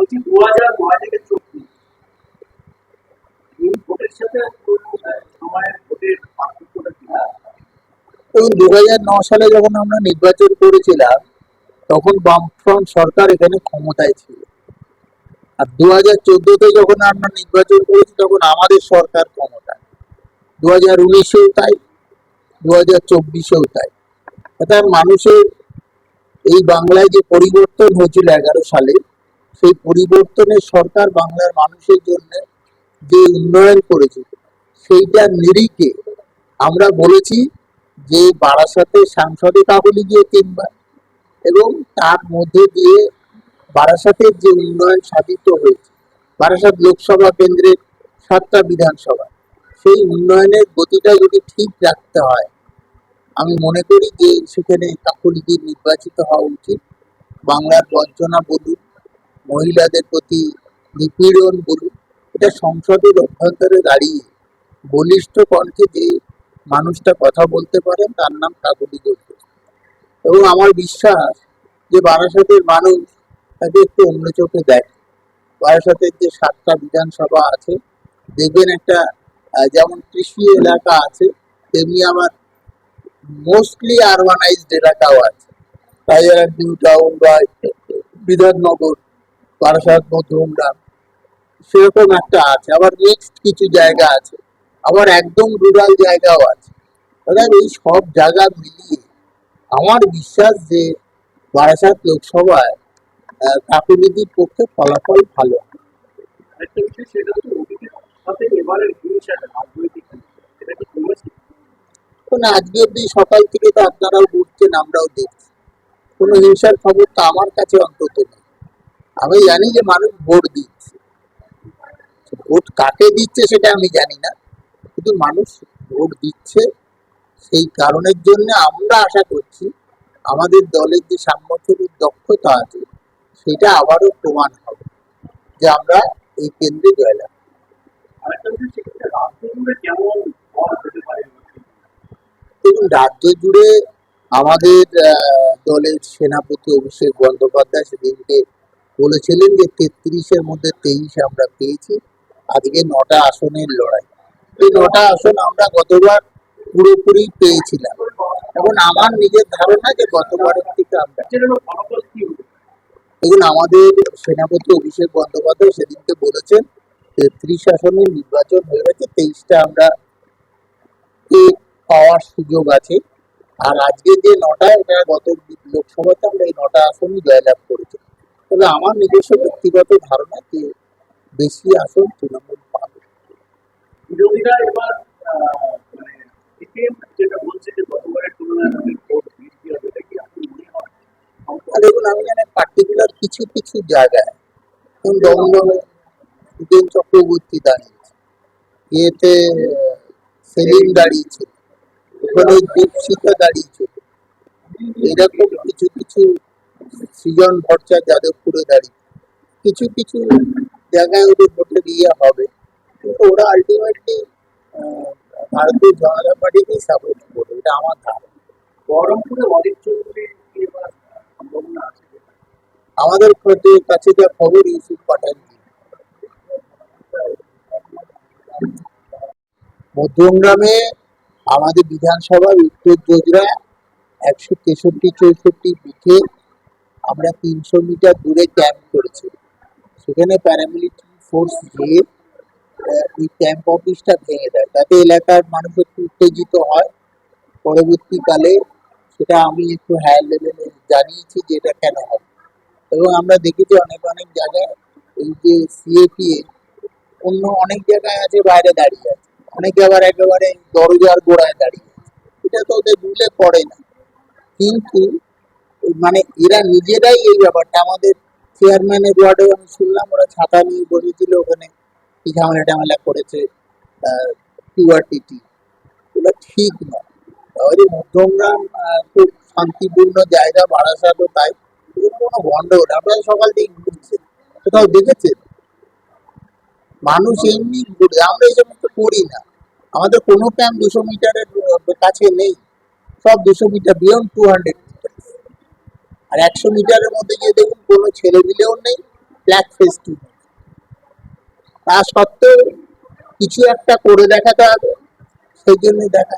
বলছি দু হাজার নয় থেকে চব্বিশ। এই ভোটের সালে যখন আমরা নির্বাচন করেছিলাম, তখন বামফ্রন্ট সরকার এখানে ক্ষমতায় ছিল। আর দু হাজার চোদ্দতে যখন আমরা নির্বাচন করেছি, তখন আমাদের সরকার ক্ষমতায়। দু হাজার উনিশেও তাই দু হাজার চব্বিশেও তাই। অর্থাৎ মানুষের এই বাংলায় যে পরিবর্তন হয়েছিল এগারো সালে সেই পরিবর্তনের সরকার বাংলার মানুষের জন্য যে উন্নয়ন করেছে সেইটার নিরিখে আমরা বলেছি যে বারাসাতে সাংসদে কাবলি গিয়ে তিনবার এবং তার মধ্যে দিয়ে বারাসাতের যে উন্নয়ন সাধিত হয়েছে, বারাসাত লোকসভা কেন্দ্রের সাতটা বিধানসভা, সেই উন্নয়নের গতিটা যদি ঠিক রাখতে হয়, আমি মনে করি যে সেখানে কাকুলিদি নির্বাচিত হওয়া উচিত। বাংলার বঞ্চনা বলুন মহিলাদের প্রতি নিপীড়ন বলুন, এটা সংসদের অভ্যন্তরে দাঁড়িয়ে বলিষ্ঠ কণ্ঠে যে মানুষটা কথা বলতে পারেন, তার নাম কাকুলি ঘোষ। এবং আমার বিশ্বাস যে বারাসাতের মানুষ তাকে একটু অন্য চোখে দেখে। বারাসাতের যে সাতটা বিধানসভা আছে, দেখবেন একটা যেমন কৃষি এলাকা আছে, তেমনি আমার মোস্টলি আরবানাইজড এলাকাও আছে। রাজার নিউ টাউন বা বিধাননগর বারাসাত মধ্যমগ্রাম সেরকম একটা আছে। আবার মিক্সড কিছু জায়গা আছে। আবার একদম রুরাল জায়গাও আছে। অর্থাৎ এই সব জায়গা মিলিয়ে আমার বিশ্বাস যে বারাসাত লোকসভায় কাকুলিদির পক্ষে ফলাফল ভালো। আরেকটা বিষয় সেটা হচ্ছে সাথে এবারের রাজনৈতিক এটা কি কমেছে কোনো আজকে অব্দি সকাল থেকে তো আপনারাও ঘুরছেন আমরাও দেখছি। কোনো হিংসার খবর তো আমার কাছে অন্তত নেই। আমি জানি যে মানুষ ভোট দিচ্ছে। ভোট কাকে দিচ্ছে সেটা আমি জানি না। কিন্তু মানুষ ভোট দিচ্ছে সেই কারণের জন্য আমরা আশা করছি আমাদের দলের যে সাংগঠনিক দক্ষতা আছে সেটা আবারও প্রমাণ হবে যে আমরা এই কেন্দ্রে জয়লাভ দেখুন রাজ্য জুড়ে আমাদের দলের সেনাপতি অভিষেক বন্দ্যোপাধ্যায় সেদিনকে বলেছিলেন যে তেত্রিশের মধ্যে তেইশ আমরা পেয়েছি। আজকে নটা আসনের লড়াই। এই নটা আসন আমরা গতবার পুরোপুরি পেয়েছিলাম। এখন আমার নিজের ধারণা যে গতবারের থেকে আমরা দেখুন, আমাদের সেনাপতি অভিষেক বন্দ্যোপাধ্যায় সেদিনকে বলেছেন, তেত্রিশ আসনের নির্বাচন হয়ে গেছে, তেইশটা আমরা পাওয়ার সুযোগ আছে। আর আজকে যে নটা গত লোকসভাতে আমরা এই নটা আসনই জয়লাভ করেছি। তবে আমার নিজস্ব ব্যক্তিগত ধারণা যে বেশি আসন তৃণমূল পাবে। বিরোধীরা এবার মানে যেটা বলছে যে গতবারের তুলনায় দেখুন আমি জানি পার্টিকুলার কিছু কিছু জায়গায় দমদমে চক্রবর্তী দাঁড়িয়েছে। ইয়েতে সেলিম দাঁড়িয়েছে ওখানে দীপশিখা দাঁড়িয়েছে। এরকম কিছু কিছু সৃজন ভট্টাচার্য যাদবপুরে দাঁড়িয়ে কিছু কিছু জায়গায় ওদের ভোটের দিয়ে হবে। কিন্তু ওরা আলটিমেটলি ভারতীয় জনতা পার্টিকেই সাপোর্ট করবে এটা আমার ধারণা। বহরমপুরে অনেক সম্ভাবনা আছে আমাদের কাছে যা খবর ইউসুফ পাঠান মধ্যমগ্রামে আমাদের বিধানসভার উত্তর যোজরা একশো তেষট্টি চৌষট্টি বুথে আমরা তিনশো মিটার দূরে ক্যাম্প করেছি। সেখানে প্যারামিলিটারি ফোর্স গিয়ে ওই ক্যাম্প অফিসটা ভেঙে দেয়। তাতে এলাকার মানুষ একটু উত্তেজিত হয়। পরবর্তীকালে সেটা আমি একটু হায়ার লেভেলে জানিয়েছি যে এটা কেন হয়। এবং আমরা দেখেছি অনেক অনেক জায়গায় এই যে সিএপিএ অন্য অনেক জায়গায় আছে, বাইরে দাঁড়িয়ে আছে। অনেকে আবার একেবারে দরজার গোড়ায় দাঁড়িয়ে আছে। এটা তো ওদের রুলে পড়ে না। কিন্তু মানে এরা নিজেরাই এই ব্যাপারটা। আমাদের চেয়ারম্যানের ওয়ার্ডে আমি শুনলাম, ওরা ছাতা নিয়ে বসেছিল ওখানে। কি ঝামেলা টামেলা করেছে কিউআরটিটি এগুলো ঠিক নয়। তাহলে মধ্যমগ্রাম খুব শান্তিপূর্ণ জায়গা, বারাসাতও তাই। কোনো গন্ডগোল। আপনারা সকাল থেকে ঘুরছেন। কোথাও দেখেছেন? মানুষ এমনি ঘুরে। আমরা এই সমস্ত করি না। আমাদের কোনো ক্যাম্প দুশো মিটারের কাছে নেই। সব দুশো মিটার বিয়ন্ড টু হান্ড্রেড আর একশো মিটারের মধ্যে গিয়ে দেখুন, কোনো ছেলে মিলেও নেই ব্ল্যাক ফেস্টিভ তা সত্ত্বেও কিছু একটা করে দেখাতে হবে, সেই জন্যই দেখা